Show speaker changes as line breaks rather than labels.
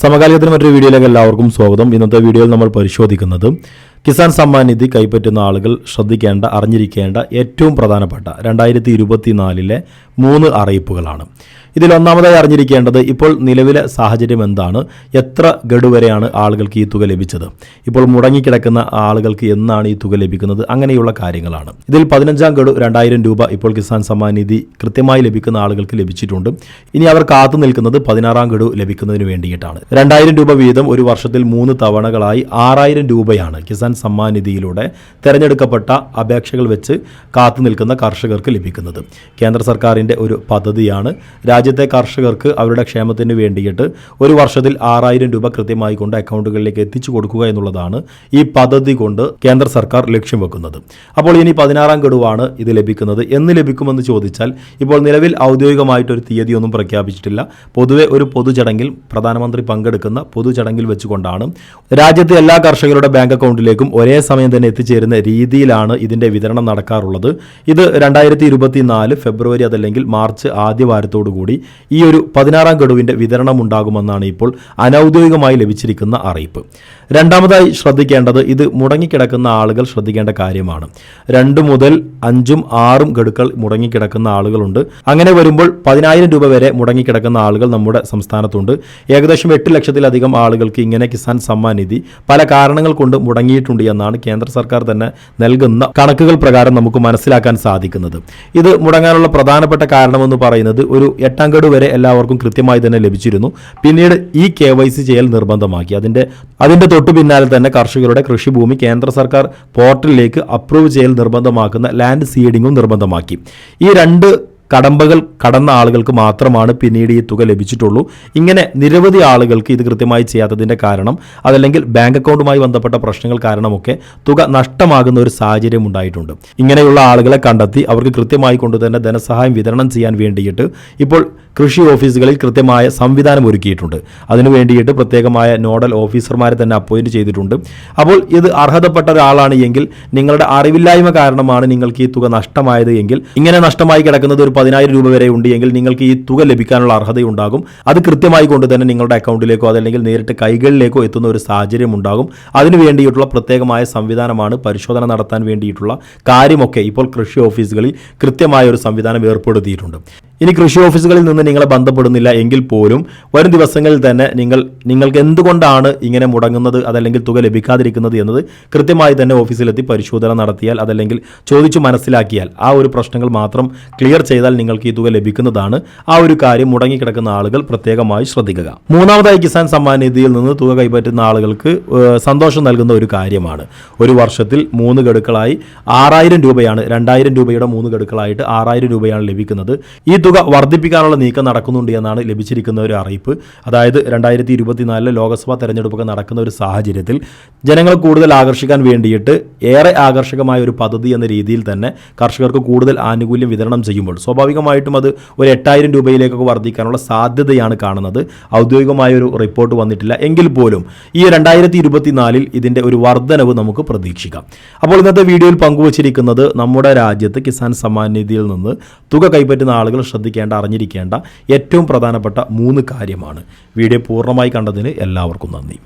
സമകാലികത്തിന് മറ്റൊരു വീഡിയോയിലേക്ക് എല്ലാവർക്കും സ്വാഗതം. ഇന്നത്തെ വീഡിയോയിൽ നമ്മൾ പരിശോധിക്കുന്നത് കിസാൻ സമ്മാൻ നിധി കൈപ്പറ്റുന്ന ആളുകൾ ശ്രദ്ധിക്കേണ്ട അറിഞ്ഞിരിക്കേണ്ട ഏറ്റവും പ്രധാനപ്പെട്ട രണ്ടായിരത്തി ഇരുപത്തിനാലിലെ മൂന്ന് അറിയിപ്പുകളാണ്. ഇതിൽ ഒന്നാമതായി അറിഞ്ഞിരിക്കേണ്ടത് ഇപ്പോൾ നിലവിലെ സാഹചര്യം എന്താണ്? എത്ര ഗഡു വരെയാണ് ആളുകൾക്ക് ഈ തുക ലഭിച്ചത്? ഇപ്പോൾ മുടങ്ങിക്കിടക്കുന്ന ആളുകൾക്ക് എന്നാണ് ഈ തുക ലഭിക്കുന്നത്? അങ്ങനെയുള്ള കാര്യങ്ങളാണ്. ഇതിൽ പതിനഞ്ചാം ഗഡു രണ്ടായിരം രൂപ ഇപ്പോൾ കിസാൻ സമ്മാൻ നിധി കൃത്യമായി ലഭിക്കുന്ന ആളുകൾക്ക് ലഭിച്ചിട്ടുണ്ട്. ഇനി അവർ കാത്തു നിൽക്കുന്നത് പതിനാറാം ഗഡു ലഭിക്കുന്നതിന് വേണ്ടിയിട്ടാണ്. രണ്ടായിരം രൂപ വീതം ഒരു വർഷത്തിൽ മൂന്ന് തവണകളായി ആറായിരം രൂപയാണ് കിസാൻ സമ്മാൻ നിധിയിലൂടെ തെരഞ്ഞെടുക്കപ്പെട്ട അപേക്ഷകൾ വെച്ച് കാത്തു നിൽക്കുന്ന കർഷകർക്ക് ലഭിക്കുന്നത്. കേന്ദ്ര സർക്കാരിന്റെ ഒരു പദ്ധതിയാണ് രാജ്യത്തെ കർഷകർക്ക് അവരുടെ ക്ഷേമത്തിന് വേണ്ടിയിട്ട് ഒരു വർഷത്തിൽ ആറായിരം രൂപ കൃത്യമായി കൊണ്ട് അക്കൗണ്ടുകളിലേക്ക് എത്തിച്ചു കൊടുക്കുക എന്നുള്ളതാണ് ഈ പദ്ധതി കൊണ്ട് കേന്ദ്ര സർക്കാർ ലക്ഷ്യം വെക്കുന്നത്. അപ്പോൾ ഇനി പതിനാറാം ഗഡുവാണ് ഇത് ലഭിക്കുന്നത്. എന്ന് ലഭിക്കുമെന്ന് ചോദിച്ചാൽ ഇപ്പോൾ നിലവിൽ ഔദ്യോഗികമായിട്ടൊരു തീയതിയൊന്നും പ്രഖ്യാപിച്ചിട്ടില്ല. പൊതുവെ ഒരു പൊതുചടങ്ങിൽ പ്രധാനമന്ത്രി പങ്കെടുക്കുന്ന പൊതുചടങ്ങിൽ വെച്ചുകൊണ്ടാണ് രാജ്യത്തെ എല്ലാ കർഷകരുടെ ബാങ്ക് അക്കൗണ്ടിലേക്കും ഒരേ സമയം തന്നെ എത്തിച്ചേരുന്ന രീതിയിലാണ് ഇതിന്റെ വിതരണം നടക്കാറുള്ളത്. ഇത് രണ്ടായിരത്തി ഫെബ്രുവരി അതല്ലെങ്കിൽ മാർച്ച് ആദ്യ കൂടി ഈ ഒരു പതിനാറാം ഗഡുവിന്റെ വിതരണം ഉണ്ടാകുമെന്നാണ് ഇപ്പോൾ അനൗദ്യോഗികമായി ലഭിച്ചിരിക്കുന്ന അറിയിപ്പ്. രണ്ടാമതായി ശ്രദ്ധിക്കേണ്ടത് ഇത് മുടങ്ങിക്കിടക്കുന്ന ആളുകൾ ശ്രദ്ധിക്കേണ്ട കാര്യമാണ്. രണ്ട് മുതൽ അഞ്ചും ആറും ഗഡുക്കൾ മുടങ്ങിക്കിടക്കുന്ന ആളുകളുണ്ട്. അങ്ങനെ വരുമ്പോൾ പതിനായിരം രൂപ വരെ മുടങ്ങിക്കിടക്കുന്ന ആളുകൾ നമ്മുടെ സംസ്ഥാനത്തുണ്ട്. ഏകദേശം എട്ട് ലക്ഷത്തിലധികം ആളുകൾക്ക് ഇങ്ങനെ കിസാൻ സമ്മാൻ നിധി പല കാരണങ്ങൾ കൊണ്ട് മുടങ്ങിയിട്ടുണ്ട് എന്നാണ് കേന്ദ്ര സർക്കാർ തന്നെ നൽകുന്ന കണക്കുകൾ പ്രകാരം നമുക്ക് മനസ്സിലാക്കാൻ സാധിക്കുന്നത്. ഇത് മുടങ്ങാനുള്ള പ്രധാനപ്പെട്ട കാരണമെന്ന് പറയുന്നത് ഒരു എട്ടാം ഗഡു വരെ എല്ലാവർക്കും കൃത്യമായി തന്നെ ലഭിച്ചിരുന്നു. പിന്നീട് ഈ കെ വൈ സി ചെയ്യൽ നിർബന്ധമാക്കി. അതിന്റെ അതിന്റെ തൊട്ടു പിന്നാലെ തന്നെ കർഷകരുടെ കൃഷിഭൂമി കേന്ദ്ര സർക്കാർ പോർട്ടലിലേക്ക് അപ്രൂവ് ചെയ്യൽ നിർബന്ധമാക്കുന്ന ലാൻഡ് സീഡിങ്ങും നിർബന്ധമാക്കി. ഈ രണ്ട് കടമ്പകൾ കടന്ന ആളുകൾക്ക് മാത്രമാണ് പിന്നീട് ഈ തുക ലഭിച്ചിട്ടുള്ളൂ. ഇങ്ങനെ നിരവധി ആളുകൾക്ക് ഇത് കൃത്യമായി ചെയ്യാത്തതിന്റെ കാരണം അതല്ലെങ്കിൽ ബാങ്ക് അക്കൗണ്ടുമായി ബന്ധപ്പെട്ട പ്രശ്നങ്ങൾ കാരണമൊക്കെ തുക നഷ്ടമാകുന്ന ഒരു സാഹചര്യം ഉണ്ടായിട്ടുണ്ട്. ഇങ്ങനെയുള്ള ആളുകളെ കണ്ടെത്തി അവർക്ക് കൃത്യമായി കൊണ്ടുതന്നെ ധനസഹായം വിതരണം ചെയ്യാൻ വേണ്ടിയിട്ട് ഇപ്പോൾ കൃഷി ഓഫീസുകളിൽ കൃത്യമായ സംവിധാനം ഒരുക്കിയിട്ടുണ്ട്. അതിനു വേണ്ടിയിട്ട് പ്രത്യേകമായ നോഡൽ ഓഫീസർമാരെ തന്നെ അപ്പോയിന്റ് ചെയ്തിട്ടുണ്ട്. അപ്പോൾ ഇത് അർഹതപ്പെട്ട ഒരാളാണ് എങ്കിൽ നിങ്ങളുടെ അറിവില്ലായ്മ കാരണമാണ് നിങ്ങൾക്ക് ഈ തുക നഷ്ടമായത് എങ്കിൽ ഇങ്ങനെ നഷ്ടമായി കിടക്കുന്നത് ഒരു പതിനായിരം രൂപ വരെ ഉണ്ട് എങ്കിൽ നിങ്ങൾക്ക് ഈ തുക ലഭിക്കാനുള്ള അർഹതയുണ്ടാകും. അത് കൃത്യമായി കൊണ്ട് തന്നെ നിങ്ങളുടെ അക്കൗണ്ടിലേക്കോ അതല്ലെങ്കിൽ നേരിട്ട് കൈകളിലേക്കോ എത്തുന്ന ഒരു സാഹചര്യം ഉണ്ടാകും. അതിനു വേണ്ടിയിട്ടുള്ള പ്രത്യേകമായ സംവിധാനമാണ് പരിശോധന നടത്താൻ വേണ്ടിയിട്ടുള്ള കാര്യമൊക്കെ ഇപ്പോൾ കൃഷി ഓഫീസുകളിൽ കൃത്യമായ ഒരു സംവിധാനം ഏർപ്പെടുത്തിയിട്ടുണ്ട്. ഇനി കൃഷി ഓഫീസുകളിൽ നിന്ന് നിങ്ങളെ ബന്ധപ്പെടുന്നില്ല എങ്കിൽ പോലും വരും ദിവസങ്ങളിൽ തന്നെ നിങ്ങൾ നിങ്ങൾക്ക് എന്തുകൊണ്ടാണ് ഇങ്ങനെ മുടങ്ങുന്നത് അതല്ലെങ്കിൽ തുക ലഭിക്കാതിരിക്കുന്നത് എന്നത് കൃത്യമായി തന്നെ ഓഫീസിലെത്തി പരിശോധന നടത്തിയാൽ അതല്ലെങ്കിൽ ചോദിച്ചു മനസ്സിലാക്കിയാൽ ആ ഒരു പ്രശ്നങ്ങൾ മാത്രം ക്ലിയർ ചെയ്താൽ നിങ്ങൾക്ക് ഈ തുക ലഭിക്കുന്നതാണ്. ആ ഒരു കാര്യം മുടങ്ങിക്കിടക്കുന്ന ആളുകൾ പ്രത്യേകമായി ശ്രദ്ധിക്കുക. മൂന്നാമതായി കിസാൻ സമ്മാൻ നിധിയിൽ നിന്ന് തുക കൈപ്പറ്റുന്ന ആളുകൾക്ക് സന്തോഷം നൽകുന്ന ഒരു കാര്യമാണ്. ഒരു വർഷത്തിൽ മൂന്ന് ഗഡുക്കളായി ആറായിരം രൂപയാണ് രണ്ടായിരം രൂപയുടെ മൂന്ന് ഗഡുക്കളായിട്ട് ആറായിരം രൂപയാണ് ലഭിക്കുന്നത്. ഈ തുക വർദ്ധിപ്പിക്കാനുള്ള നീക്കം നടക്കുന്നുണ്ട് എന്നാണ് ലഭിച്ചിരിക്കുന്ന ഒരു അറിയിപ്പ്. അതായത് രണ്ടായിരത്തി ഇരുപത്തിനാലിലെ ലോക്സഭാ തെരഞ്ഞെടുപ്പൊക്കെ നടക്കുന്ന ഒരു സാഹചര്യത്തിൽ ജനങ്ങൾ കൂടുതൽ ആകർഷിക്കാൻ വേണ്ടിയിട്ട് ഏറെ ആകർഷകമായ ഒരു പദ്ധതി എന്ന രീതിയിൽ തന്നെ കർഷകർക്ക് കൂടുതൽ ആനുകൂല്യം വിതരണം ചെയ്യുമ്പോൾ സ്വാഭാവികമായിട്ടും അത് ഒരു എട്ടായിരം രൂപയിലേക്കൊക്കെ വർദ്ധിക്കാനുള്ള സാധ്യതയാണ് കാണുന്നത്. ഔദ്യോഗികമായ ഒരു റിപ്പോർട്ട് വന്നിട്ടില്ല. എങ്കിൽ പോലും ഈ രണ്ടായിരത്തി ഇരുപത്തിനാലിൽ ഇതിന്റെ ഒരു വർധനവ് നമുക്ക് പ്രതീക്ഷിക്കാം. അപ്പോൾ ഇന്നത്തെ വീഡിയോയിൽ പങ്കുവച്ചിരിക്കുന്നത് നമ്മുടെ രാജ്യത്ത് കിസാൻ സമ്മാൻ നിധിയിൽ നിന്ന് തുക കൈപ്പറ്റുന്ന ആളുകൾ ശ്രദ്ധിക്കേണ്ട അറിഞ്ഞിരിക്കേണ്ട ഏറ്റവും പ്രധാനപ്പെട്ട മൂന്ന് കാര്യമാണ്. വീഡിയോ പൂർണമായി കണ്ടതിന് എല്ലാവർക്കും നന്ദി.